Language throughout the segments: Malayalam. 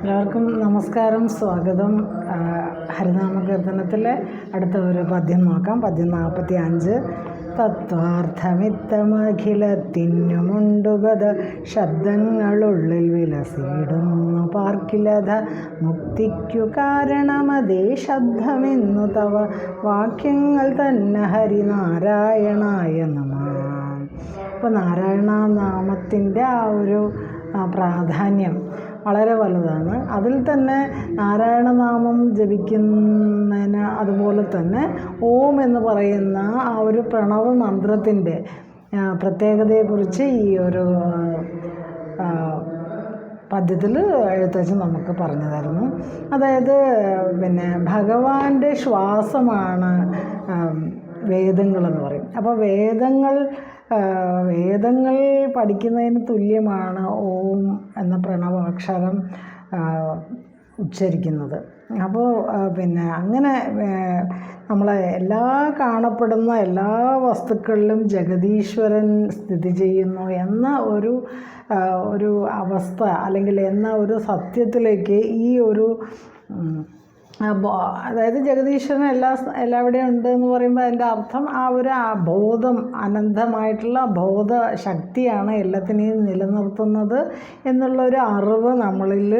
എല്ലാവർക്കും നമസ്കാരം സ്വാഗതം. ഹരിനാമ കീർത്തനത്തിലെ അടുത്ത ഒരു പദ്യം നോക്കാം. പദ്യം നാൽപ്പത്തി അഞ്ച് തത്വാർത്ഥമിത്തമഖിലത്തിനുമുണ്ടുകത ശബ്ദങ്ങളുള്ളിൽ വിലസിടുന്നു പാർക്കിലത. മുക്തിക്കു കാരണമതേ ശബ്ദമെന്നു തവ വാക്യങ്ങൾ തന്നെ ഹരിനാരായണായ നമ. ഇപ്പോൾ നാരായണ നാമത്തിന്റെ ആ ഒരു പ്രാധാന്യം വളരെ വലുതാണ്. അതിൽ തന്നെ നാരായണനാമം ജപിക്കുന്നതിന് അതുപോലെ തന്നെ ഓം എന്ന് പറയുന്ന ആ ഒരു പ്രണവ മന്ത്രത്തിന്റെ പ്രത്യേകതയെക്കുറിച്ച് ഈ ഒരു പദ്യത്തിൽ എഴുത്തച്ഛൻ നമുക്ക് പറഞ്ഞു തരുന്നു. അതായത് പിന്നെ ഭഗവാന്റെ ശ്വാസമാണ് വേദങ്ങളെന്ന് പറയും. അപ്പോൾ വേദങ്ങൾ വേദങ്ങൾ പഠിക്കുന്നതിന് തുല്യമാണ് ഓം എന്ന പ്രണവാക്ഷരം ഉച്ചരിക്കുന്നത്. അപ്പോൾ പിന്നെ അങ്ങനെ നമ്മൾ എല്ലാ കാണപ്പെടുന്ന എല്ലാ വസ്തുക്കളിലും ജഗതീശ്വരൻ സ്ഥിതി ചെയ്യുന്നു എന്ന ഒരു ഒരു അവസ്ഥ അല്ലെങ്കിൽ എന്ന ഒരു സത്യത്തിലേക്ക് ഈ ഒരു അതായത് ജഗദീശ്വരൻ എല്ലാ എല്ലാവിടെയും ഉണ്ട് എന്ന് പറയുമ്പോൾ അതിന്റെ അർത്ഥം ആ ഒരു ബോധം അനന്തമായിട്ടുള്ള ബോധ ശക്തിയാണ് എല്ലാത്തിനെയും നിലനിർത്തുന്നത് എന്നുള്ള ഒരു അറിവ് നമ്മളിൽ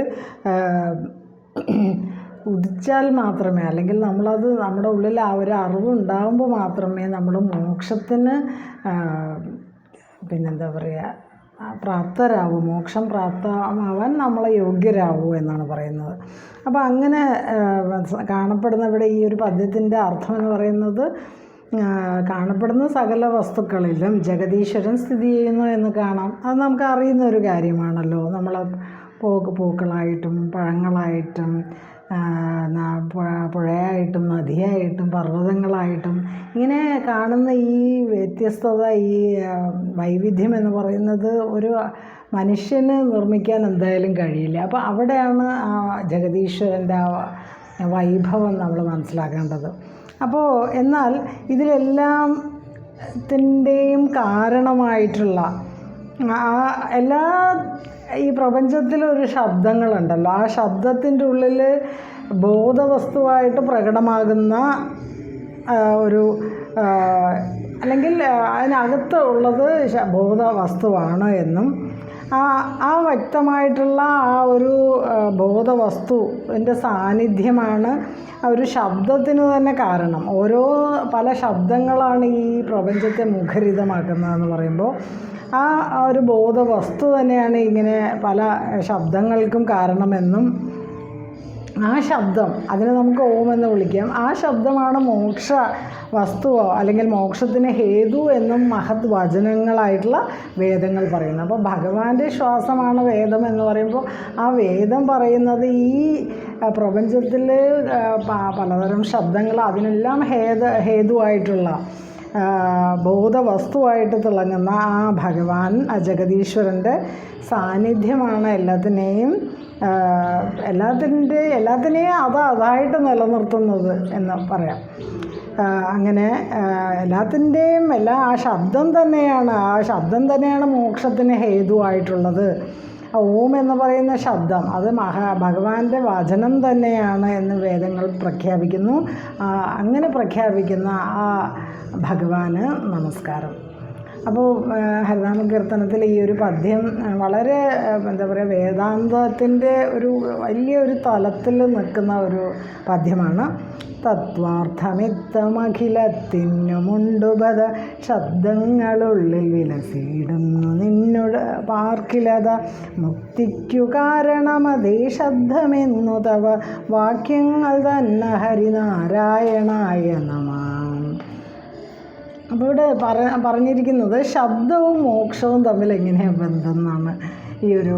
ഉദിച്ചാൽ മാത്രമേ അല്ലെങ്കിൽ നമ്മളത് നമ്മുടെ ഉള്ളിൽ ആ ഒരു അറിവ് ഉണ്ടാകുമ്പോൾ മാത്രമേ നമ്മൾ മോക്ഷത്തിന് പിന്നെന്താ പറയുക പ്രാപ്തരാകൂ മോക്ഷം പ്രാപ്തമാവാൻ നമ്മൾ യോഗ്യരാകൂ എന്നാണ് പറയുന്നത്. അപ്പോൾ അങ്ങനെ കാണപ്പെടുന്ന ഇവിടെ ഈ ഒരു പദ്യത്തിന്റെ അർത്ഥം എന്ന് പറയുന്നത് കാണപ്പെടുന്ന സകല വസ്തുക്കളിലും ജഗദീശ്വരൻ സ്ഥിതി ചെയ്യുന്നു എന്ന് കാണാം. അത് നമുക്ക് അറിയുന്ന ഒരു കാര്യമാണല്ലോ. നമ്മൾ പൂക്കളായിട്ടും പഴങ്ങളായിട്ടും പുഴ പുഴയായിട്ടും നദിയായിട്ടും പർവതങ്ങളായിട്ടും ഇങ്ങനെ കാണുന്ന ഈ വ്യത്യസ്തത ഈ വൈവിധ്യം എന്ന് പറയുന്നത് ഒരു മനുഷ്യന് നിർമ്മിക്കാൻ എന്തായാലും കഴിയില്ല. അപ്പോൾ അവിടെയാണ് ആ ജഗദീശ്വരന്റെ ആ വൈഭവം നമ്മൾ മനസ്സിലാക്കേണ്ടത്. അപ്പോൾ എന്നാൽ ഇതിലെല്ലാം ത്തിന്റെയും കാരണമായിട്ടുള്ള ആ എല്ലാ ഈ പ്രപഞ്ചത്തിലൊരു ശബ്ദങ്ങളുണ്ടല്ലോ. ആ ശബ്ദത്തിന്റെ ഉള്ളിൽ ബോധവസ്തുവായിട്ട് പ്രകടമാകുന്ന ഒരു അല്ലെങ്കിൽ അതിനകത്ത് ഉള്ളത് ബോധവസ്തുവാണ് എന്നും ആ ആ വ്യക്തമായിട്ടുള്ള ആ ഒരു ബോധവസ്തു എന്റെ സാന്നിധ്യമാണ് ആ ഒരു ശബ്ദത്തിന് തന്നെ കാരണം. ഓരോ പല ശബ്ദങ്ങളാണ് ഈ പ്രപഞ്ചത്തെ മുഖരിതമാക്കുന്നതെന്ന് പറയുമ്പോൾ ആ ഒരു ബോധവസ്തു തന്നെയാണ് ഇങ്ങനെ പല ശബ്ദങ്ങൾക്കും കാരണമെന്നും ആ ശബ്ദം അതിനെ നമുക്ക് ഓം എന്ന് വിളിക്കാം. ആ ശബ്ദമാണ് മോക്ഷ വസ്തുവോ അല്ലെങ്കിൽ മോക്ഷത്തിന് ഹേതു എന്നും മഹത് വചനങ്ങളായിട്ടുള്ള വേദങ്ങൾ പറയുന്നത്. അപ്പോൾ ഭഗവാന്റെ ശ്വാസമാണ് വേദം എന്ന് പറയുമ്പോൾ ആ വേദം പറയുന്നത് ഈ പ്രപഞ്ചത്തിൽ പലതരം ശബ്ദങ്ങൾ അതിനെല്ലാം ഹേത ഹേതുവായിട്ടുള്ള ബോധവസ്തുവായിട്ട് തിളങ്ങുന്ന ആ ഭഗവാൻ ആ ജഗതീശ്വരന്റെ സാന്നിധ്യമാണ് എല്ലാത്തിനെയും എല്ലാത്തിന്റെ എല്ലാത്തിനെയും അത് അതായിട്ട് നിലനിർത്തുന്നത് എന്ന് പറയാം. അങ്ങനെ എല്ലാത്തിന്റെയും എല്ലാ ആ ശബ്ദം തന്നെയാണ് ആ ശബ്ദം തന്നെയാണ് മോക്ഷത്തിന് ഹേതുവായിട്ടുള്ളത്. ഓം എന്ന് പറയുന്ന ശബ്ദം അത് മഹാ ഭഗവാന്റെ വചനം തന്നെയാണ് എന്ന് വേദങ്ങൾ പ്രഖ്യാപിക്കുന്നു. അങ്ങനെ പ്രഖ്യാപിക്കുന്ന ആ ഭഗവാന് നമസ്കാരം. അപ്പോൾ ഹരിനാമ കീർത്തനത്തിൽ ഈ ഒരു പദ്യം വളരെ എന്താ പറയുക വേദാന്തത്തിന്റെ ഒരു വലിയൊരു തലത്തിൽ നിൽക്കുന്ന ഒരു പദ്യമാണ്. തത്വാർത്ഥമിത്തമഖിലത്തിനുമുണ്ടുപത ശബ്ദങ്ങളുള്ളിൽ വിലസിടുന്നു നിന്നുട പാർക്കിലത. മുക്തിക്കു കാരണമതേ ശബ്ദമെന്നു തവ വാക്യങ്ങൾ തന്നെ ഹരിനാരായണായ നമാം. അപ്പോൾ ഇവിടെ പറ പറഞ്ഞിരിക്കുന്നത് ശബ്ദവും മോക്ഷവും തമ്മിൽ എങ്ങനെയാണ് ബന്ധം എന്നാണ് ഈ ഒരു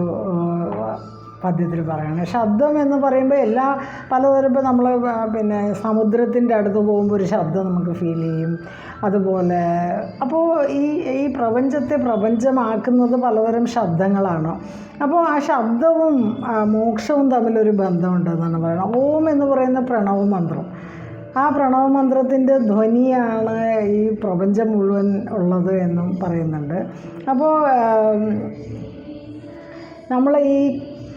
പദ്യത്തിൽ പറയുന്നത്. ശബ്ദം എന്ന് പറയുമ്പോൾ എല്ലാ പലതരം ഇപ്പോൾ നമ്മൾ പിന്നെ സമുദ്രത്തിന്റെ അടുത്ത് പോകുമ്പോൾ ഒരു ശബ്ദം നമുക്ക് ഫീൽ ചെയ്യും. അതുപോലെ അപ്പോൾ ഈ ഈ പ്രപഞ്ചത്തെ പ്രപഞ്ചമാക്കുന്നത് പലതരം ശബ്ദങ്ങളാണ്. അപ്പോൾ ആ ശബ്ദവും മോക്ഷവും തമ്മിലൊരു ബന്ധമുണ്ടെന്നാണ് പറയുന്നത്. ഓം എന്ന് പറയുന്ന പ്രണവ മന്ത്രം. ആ പ്രണവമന്ത്രത്തിന്റെ ധ്വനിയാണ് ഈ പ്രപഞ്ചം മുഴുവൻ ഉള്ളത് എന്നും പറയുന്നുണ്ട്. അപ്പോൾ നമ്മൾ ഈ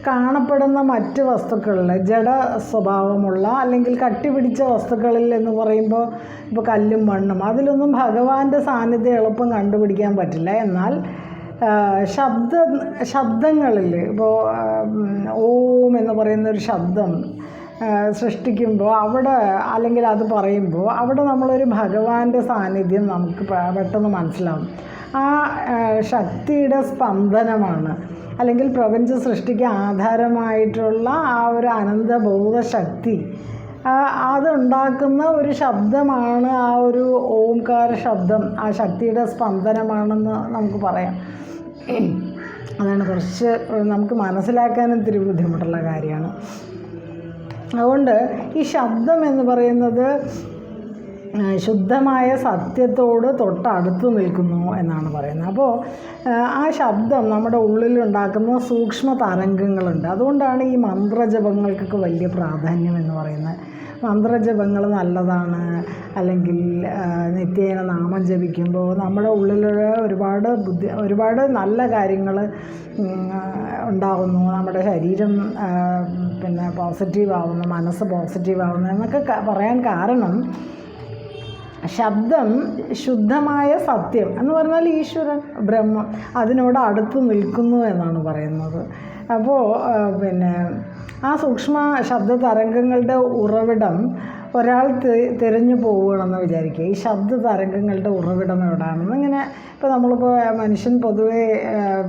കാണപ്പെടുന്ന മറ്റ് വസ്തുക്കളിൽ ജഡ സ്വഭാവമുള്ള അല്ലെങ്കിൽ കട്ടിപിടിച്ച വസ്തുക്കളിൽ എന്ന് പറയുമ്പോൾ ഇപ്പോൾ കല്ലും മണ്ണും അതിലൊന്നും ഭഗവാന്റെ സാന്നിധ്യം എളുപ്പം കണ്ടുപിടിക്കാൻ പറ്റില്ല. എന്നാൽ ശബ്ദ ശബ്ദങ്ങളിൽ ഇപ്പോൾ ഓം എന്ന് പറയുന്ന ഒരു ശബ്ദം സൃഷ്ടിക്കുമ്പോൾ അവിടെ അല്ലെങ്കിൽ അത് പറയുമ്പോൾ അവിടെ നമ്മളൊരു ഭഗവാന്റെ സാന്നിധ്യം നമുക്ക് പെട്ടെന്ന് മനസ്സിലാവും. ആ ശക്തിയുടെ സ്പന്ദനമാണ്. അല്ലെങ്കിൽ പ്രപഞ്ച സൃഷ്ടിക്ക് ആധാരമായിട്ടുള്ള ആ ഒരു അനന്തബോധ ശക്തി. അതുണ്ടാക്കുന്ന ഒരു ശബ്ദമാണ് ആ ഒരു ഓംകാര ശബ്ദം. ആ ശക്തിയുടെ സ്പന്ദനമാണെന്ന് നമുക്ക് പറയാം. അതാണ് കുറച്ച് നമുക്ക് മനസ്സിലാക്കാനും ഇത്തിരി ബുദ്ധിമുട്ടുള്ള കാര്യമാണ്. അതുകൊണ്ട് ഈ ശബ്ദം എന്ന് പറയുന്നത് ശുദ്ധമായ സത്യത്തോട് തൊട്ടടുത്ത് നിൽക്കുന്നു എന്നാണ് പറയുന്നത്. അപ്പോൾ ആ, ശബ്ദം നമ്മുടെ ഉള്ളിലുണ്ടാക്കുന്ന സൂക്ഷ്മ തരംഗങ്ങളുണ്ട്. അതുകൊണ്ടാണ് ഈ മന്ത്രജപങ്ങൾക്കൊക്കെ വലിയ പ്രാധാന്യം എന്ന് പറയുന്നത്. മന്ത്രജപങ്ങൾ നല്ലതാണ്. അല്ലെങ്കിൽ നിത്യേന നാമം ജപിക്കുമ്പോൾ നമ്മുടെ ഉള്ളിലുള്ള ഒരുപാട് ബുദ്ധി ഒരുപാട് നല്ല കാര്യങ്ങൾ ഉണ്ടാകുന്നു നമ്മുടെ ശരീരം പിന്നെ പോസിറ്റീവ് ആവുന്നു. മനസ്സ് പോസിറ്റീവ് ആവുന്നു. എന്നൊക്കെ പറയാൻ കാരണം ശബ്ദം ശുദ്ധമായ സത്യം എന്ന് പറഞ്ഞാൽ ഈശ്വരൻ ബ്രഹ്മം അതിനോട് അടുത്ത് നിൽക്കുന്നു എന്നാണ് പറയുന്നത്. അപ്പോൾ പിന്നെ ആ സൂക്ഷ്മ ശബ്ദ തരംഗങ്ങളുടെ ഉറവിടം ഒരാൾ തിരഞ്ഞു പോവുകയാണെന്ന് വിചാരിക്കുക. ഈ ശബ്ദ തരംഗങ്ങളുടെ ഉറവിടം എവിടെയാണെന്ന് ഇങ്ങനെ ഇപ്പോൾ നമ്മളിപ്പോൾ മനുഷ്യൻ പൊതുവേ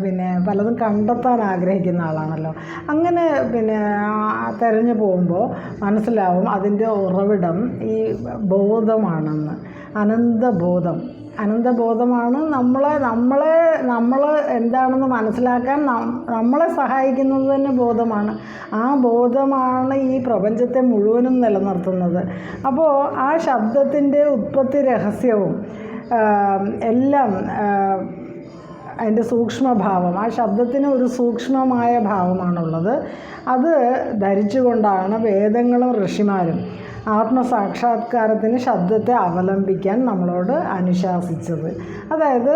പിന്നെ പലതും കണ്ടെത്താൻ ആഗ്രഹിക്കുന്ന ആളാണല്ലോ. അങ്ങനെ പിന്നെ തിരഞ്ഞു പോകുമ്പോൾ മനസ്സിലാവും അതിന്റെ ഉറവിടം ഈ ബോധമാണെന്ന്. അനന്തബോധം. അനന്തബോധമാണ് നമ്മളെ നമ്മളെ നമ്മൾ എന്താണെന്ന് മനസ്സിലാക്കാൻ നമ്മളെ സഹായിക്കുന്നത് തന്നെ ബോധമാണ്. ആ ബോധമാണ് ഈ പ്രപഞ്ചത്തെ മുഴുവനും നിലനിർത്തുന്നത്. അപ്പോൾ ആ ശബ്ദത്തിന്റെ ഉത്പത്തി രഹസ്യവും എല്ലാം അതിന്റെ സൂക്ഷ്മഭാവം ആ ശബ്ദത്തിന് ഒരു സൂക്ഷ്മമായ ഭാവമാണുള്ളത്. അത് ധരിച്ചുകൊണ്ടാണ് വേദങ്ങളും ഋഷിമാരും ആത്മസാക്ഷാത്കാരത്തിന് ശബ്ദത്തെ അവലംബിക്കാൻ നമ്മളോട് അനുശാസിച്ചത്. അതായത്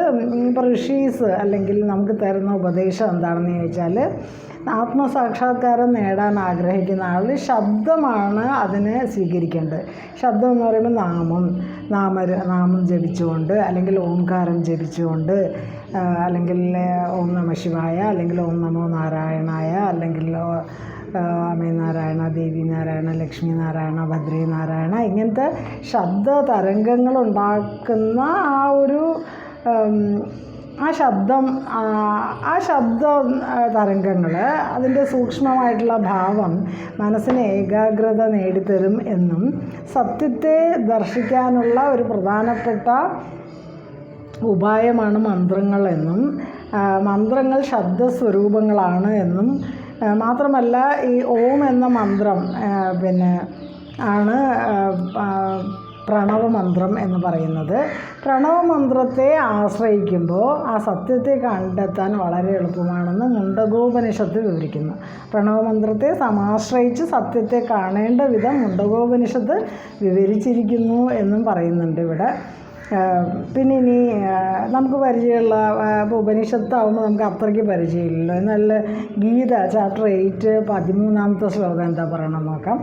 ഇപ്പോൾ ഋഷീസ് അല്ലെങ്കിൽ നമുക്ക് തരുന്ന ഉപദേശം എന്താണെന്ന് ചോദിച്ചാൽ ആത്മസാക്ഷാത്കാരം നേടാൻ ആഗ്രഹിക്കുന്ന ആൾ ശബ്ദമാണ് അതിനെ സ്വീകരിക്കേണ്ടത്. ശബ്ദം എന്ന് പറയുമ്പോൾ നാമം നാമ നാമം ജപിച്ചുകൊണ്ട് അല്ലെങ്കിൽ ഓംകാരം ജപിച്ചുകൊണ്ട് അല്ലെങ്കിൽ ഓം നമ ശിവായ അല്ലെങ്കിൽ ഓം നമോ നാരായണായ അല്ലെങ്കിൽ അമേ നാരായണ ദേവി നാരായണ ലക്ഷ്മി നാരായണ ഭദ്രി നാരായണ ഇങ്ങനത്തെ ശബ്ദ തരംഗങ്ങൾ ഉണ്ടാക്കുന്ന ആ ഒരു ആ ശബ്ദം ആ, ശബ്ദ തരംഗങ്ങൾ അതിന്റെ സൂക്ഷ്മമായിട്ടുള്ള ഭാവം മനസ്സിന് ഏകാഗ്രത നേടിത്തരും എന്നും സത്യത്തെ ദർശിക്കാനുള്ള ഒരു പ്രധാനപ്പെട്ട ഉപായമാണ് ആ, മന്ത്രങ്ങൾ ശബ്ദസ്വരൂപങ്ങളാണ് എന്നും മാത്രമല്ല ഈ ഓം എന്ന മന്ത്രം പിന്നെ ആണ് പ്രണവമന്ത്രം എന്ന് പറയുന്നത്. പ്രണവമന്ത്രത്തെ ആശ്രയിക്കുമ്പോൾ ആ സത്യത്തെ കണ്ടെത്താൻ വളരെ എളുപ്പമാണെന്ന് മുണ്ടകോപനിഷത്ത് വിവരിക്കുന്നു. പ്രണവമന്ത്രത്തെ സമാശ്രയിച്ച് സത്യത്തെ കാണേണ്ട വിധം മുണ്ടകോപനിഷത്ത് വിവരിച്ചിരിക്കുന്നു എന്നും പറയുന്നുണ്ട് ഇവിടെ. പിന്നെ ഇനി നമുക്ക് പരിചയമുള്ള ഉപനിഷത്താവുമ്പോൾ നമുക്ക് അത്രയ്ക്ക് പരിചയമില്ലല്ലോ. എന്നാൽ ഗീത ചാപ്റ്റർ എയ്റ്റ് പതിമൂന്നാമത്തെ ശ്ലോകം എന്താ പറയണം നോക്കാം.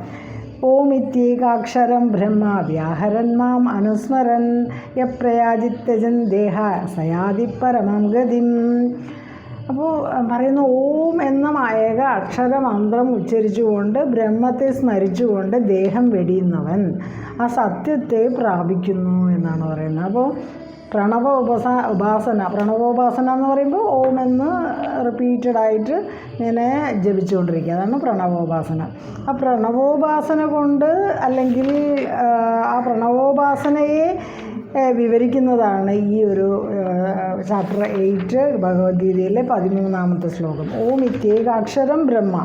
ഓം ഇത്യേകാക്ഷരം ബ്രഹ്മ വ്യാഹരൻ മാം അനുസ്മരൻ യപ്രയാജിത്യജൻ ദേഹ സയാതി പരമം ഗതിം. അപ്പോൾ പറയുന്ന ഓം എന്ന ഏക അക്ഷരമന്ത്രം ഉച്ചരിച്ചുകൊണ്ട് ബ്രഹ്മത്തെ സ്മരിച്ചുകൊണ്ട് ദേഹം വെടിയുന്നവൻ ആ സത്യത്തെ പ്രാപിക്കുന്നു എന്നാണ് പറയുന്നത്. അപ്പോൾ പ്രണവ ഉപസ ഉപാസന പ്രണവോപാസന എന്ന് പറയുമ്പോൾ ഓം എന്ന് റിപ്പീറ്റഡ് ആയിട്ട് ഇങ്ങനെ ജപിച്ചുകൊണ്ടിരിക്കുക. അതാണ് പ്രണവോപാസന. ആ പ്രണവോപാസന കൊണ്ട് അല്ലെങ്കിൽ ആ, പ്രണവോപാസനയെ വിവരിക്കുന്നതാണ് ഈ ഒരു ചാപ്റ്റർ എയ്റ്റ് ഭഗവത്ഗീതയിലെ പതിമൂന്നാമത്തെ ശ്ലോകം. ഓം ഇത്യേകാക്ഷരം ബ്രഹ്മ.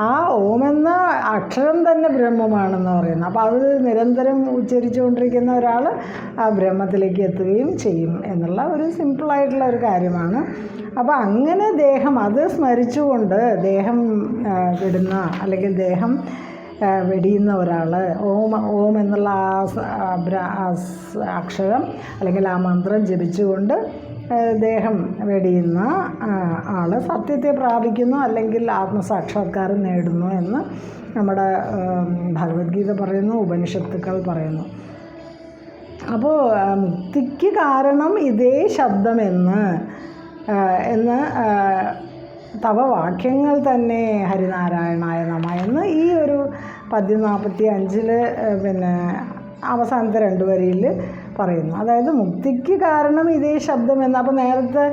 ആ ഓം എന്ന അക്ഷരം തന്നെ ബ്രഹ്മമാണെന്ന് പറയുന്നത് അപ്പോൾ അത് നിരന്തരം ഉച്ചരിച്ചുകൊണ്ടിരിക്കുന്ന ഒരാൾ ആ ബ്രഹ്മത്തിലേക്ക് എത്തുകയും ചെയ്യും എന്നുള്ള ഒരു സിമ്പിളായിട്ടുള്ള ഒരു കാര്യമാണ്. അപ്പോൾ അങ്ങനെ ദേഹം അത് സ്മരിച്ചുകൊണ്ട് ദേഹം വിടുന്ന അല്ലെങ്കിൽ ദേഹം വെടിയുന്ന ഒരാൾ ഓം ഓം എന്നുള്ള ആ അക്ഷരം അല്ലെങ്കിൽ ആ മന്ത്രം ജപിച്ചുകൊണ്ട് ദേഹം വെടിയുന്ന ആൾ സത്യത്തെ പ്രാപിക്കുന്നു അല്ലെങ്കിൽ ആത്മസാക്ഷാത്കാരം നേടുന്നു എന്ന് നമ്മുടെ ഭഗവത്ഗീത പറയുന്നു ഉപനിഷത്തുക്കൾ പറയുന്നു. അപ്പോൾ മുക്തിക്ക് കാരണം ഇതേ ശബ്ദമെന്ന് എന്ന് തവവാക്യങ്ങൾ തവ വാക്യങ്ങൾ തന്നെ ഹരിനാരായണായ നമ എന്ന് ഈ ഒരു പദ്യം നാൽപ്പത്തി അഞ്ചിൽ പിന്നെ അവസാനത്തെ രണ്ട് വരിയിൽ പറയുന്നു. അതായത് മുക്തിക്ക് കാരണം ഇതേ ശബ്ദം എന്ന്. അപ്പോൾ നേരത്തെ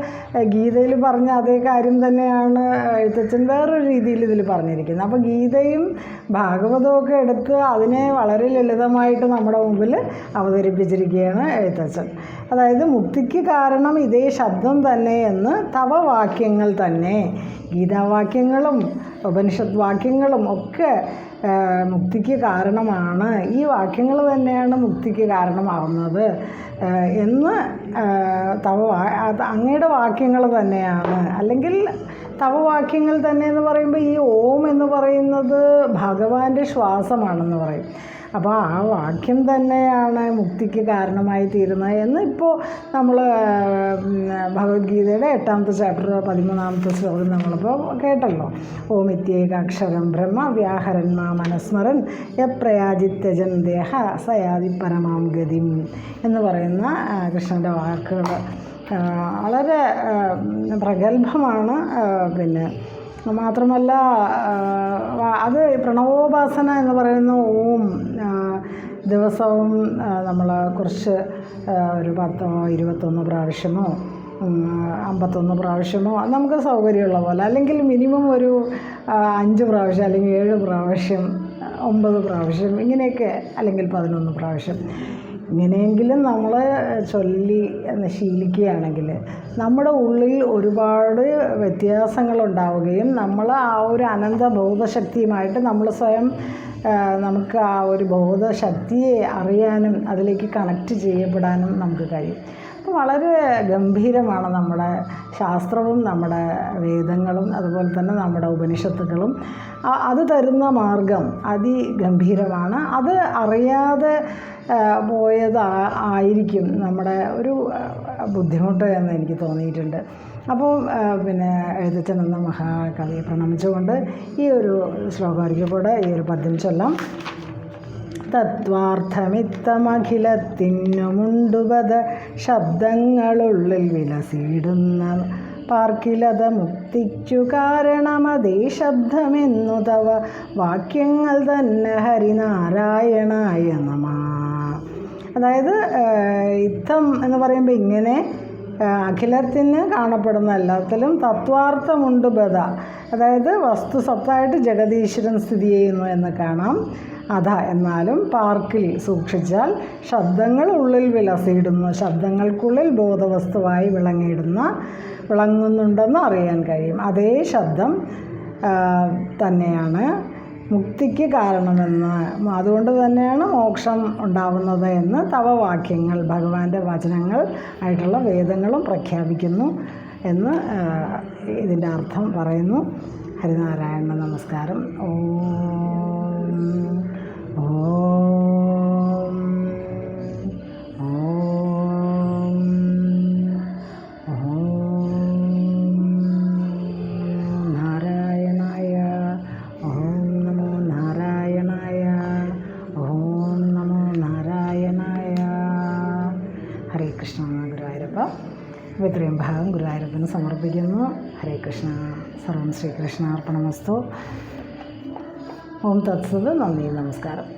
ഗീതയിൽ പറഞ്ഞ അതേ കാര്യം തന്നെയാണ് എഴുത്തച്ഛൻ വേറൊരു രീതിയിൽ ഇതിൽ പറഞ്ഞിരിക്കുന്നത്. അപ്പോൾ ഗീതയും ഭാഗവതവും ഒക്കെ എടുത്ത് അതിനെ വളരെ ലളിതമായിട്ട് നമ്മുടെ മുമ്പിൽ അവതരിപ്പിച്ചിരിക്കുകയാണ് എഴുത്തച്ഛൻ. അതായത് മുക്തിക്ക് കാരണം ഇതേ ശബ്ദം തന്നെ എന്ന് തവ വാക്യങ്ങൾ തന്നെ. ഗീതാവാക്യങ്ങളും ഉപനിഷത് വാക്യങ്ങളും ഒക്കെ മുക്തിക്ക് കാരണമാണ്. ഈ വാക്യങ്ങൾ തന്നെയാണ് മുക്തിക്ക് കാരണമാകുന്നത് എന്ന് തവ അങ്ങയുടെ വാക്യങ്ങൾ തന്നെയാണ്. അല്ലെങ്കിൽ തവ വാക്യങ്ങൾ തന്നെ എന്ന് പറയുമ്പോൾ ഈ ഓം എന്ന് പറയുന്നത് ഭഗവാന്റെ ശ്വാസമാണെന്ന് പറയും. അപ്പോൾ ആ വാക്യം തന്നെയാണ് മുക്തിക്ക് കാരണമായി തീരുന്നത് എന്ന് ഇപ്പോൾ നമ്മൾ ഭഗവത്ഗീതയുടെ എട്ടാമത്തെ ചാപ്റ്റർ പതിമൂന്നാമത്തെ ശ്ലോകം നമ്മളിപ്പോൾ കേട്ടല്ലോ. ഓം ഇത്യേകാക്ഷരം ബ്രഹ്മ വ്യാഹരന്മാ മനസ്മരൻ യപ്രയാജിത്യജൻ ദേഹ സയാതി പരമാം ഗതിം എന്ന് പറയുന്ന കൃഷ്ണന്റെ വാക്കുകൾ വളരെ പ്രഗത്ഭമാണ് പിന്നെ മാത്രമല്ല അത് പ്രണവോപാസന എന്ന് പറയുന്ന ഓം ദിവസവും നമ്മൾ കുറച്ച് ഒരു പത്തോ ഇരുപത്തൊന്ന് പ്രാവശ്യമോ അമ്പത്തൊന്ന് പ്രാവശ്യമോ നമുക്ക് സൗകര്യമുള്ള പോലെ അല്ലെങ്കിൽ മിനിമം ഒരു അഞ്ച് പ്രാവശ്യം അല്ലെങ്കിൽ ഏഴ് പ്രാവശ്യം ഒമ്പത് പ്രാവശ്യം ഇങ്ങനെയൊക്കെ അല്ലെങ്കിൽ പതിനൊന്ന് പ്രാവശ്യം. ഇങ്ങനെയെങ്കിലും നമ്മൾ ചൊല്ലി ശീലിക്കുകയാണെങ്കിൽ നമ്മുടെ ഉള്ളിൽ ഒരുപാട് വ്യത്യാസങ്ങളുണ്ടാവുകയും നമ്മൾ ആ ഒരു അനന്ത ബോധശക്തിയുമായിട്ട് നമ്മൾ സ്വയം നമുക്ക് ആ ഒരു ബോധശക്തിയെ അറിയാനും അതിലേക്ക് കണക്റ്റ് ചെയ്യപ്പെടാനും നമുക്ക് കഴിയും. അപ്പോൾ വളരെ ഗംഭീരമാണ് നമ്മുടെ ശാസ്ത്രവും നമ്മുടെ വേദങ്ങളും അതുപോലെ തന്നെ നമ്മുടെ ഉപനിഷത്തുക്കളും അത് തരുന്ന മാർഗം അതിഗംഭീരമാണ്. അത് അറിയാതെ പോയത് ആയിരിക്കും. നമ്മുടെ ഒരു ബുദ്ധിമുട്ട് എന്ന് എനിക്ക് തോന്നിയിട്ടുണ്ട്. അപ്പോൾ പിന്നെ എഴുത്തച്ഛൻ എന്ന മഹാകവിയെ പ്രണമിച്ചുകൊണ്ട് ഈ ഒരു ശ്ലോകമായിരിക്കും കൂടെ ഈ ഒരു പദ്യം ചൊല്ലാം. തത്വാർത്ഥമിത്തമഖിലത്തിനുമുണ്ടുപത ശബ്ദങ്ങളുള്ളിൽ വിലസിയിടുന്ന പാർക്കിലത മുക്തിച്ചു കാരണമതേ ശബ്ദമെന്നു തവ വാക്യങ്ങൾ തന്നെ ഹരിനാരായണായ നമ അതായത് ഇത്തം എന്ന് പറയുമ്പോൾ ഇങ്ങനെ അഖിലത്തിന് കാണപ്പെടുന്ന എല്ലാത്തിലും തത്വാർത്ഥമുണ്ട് ബദ. അതായത് വസ്തു വസ്തുസത്തായിട്ട് ജഗതീശ്വരൻ സ്ഥിതി ചെയ്യുന്നു എന്ന് കാണാം. അധ എന്നാലും പാർക്കിൽ സൂക്ഷിച്ചാൽ ശബ്ദങ്ങൾ ഉള്ളിൽ വിലസിയിടുന്നു ശബ്ദങ്ങൾക്കുള്ളിൽ ബോധവസ്തുവായി വിളങ്ങിയിടുന്ന വിളങ്ങുന്നുണ്ടെന്ന് അറിയാൻ കഴിയും. അതേ ശബ്ദം തന്നെയാണ് മുക്തിക്ക് കാരണമെന്ന്. അതുകൊണ്ട് തന്നെയാണ് മോക്ഷം ഉണ്ടാവുന്നത് എന്ന് തവവാക്യങ്ങൾ ഭഗവാന്റെ വചനങ്ങൾ ആയിട്ടുള്ള വേദങ്ങളും പ്രഖ്യാപിക്കുന്നു എന്ന് ഇതിന്റെ അർത്ഥം പറയുന്നു. ഹരിനാരായണ നമസ്കാരം. ഓ ഓം. ഗുരുവായൂരപ്പന് സമർപ്പിക്കുന്നു. ഹരേ കൃഷ്ണ. സർവം ശ്രീകൃഷ്ണാർപ്പണമസ്തു. ഓം തത്സത്. നന്ദി. നമസ്കാരം.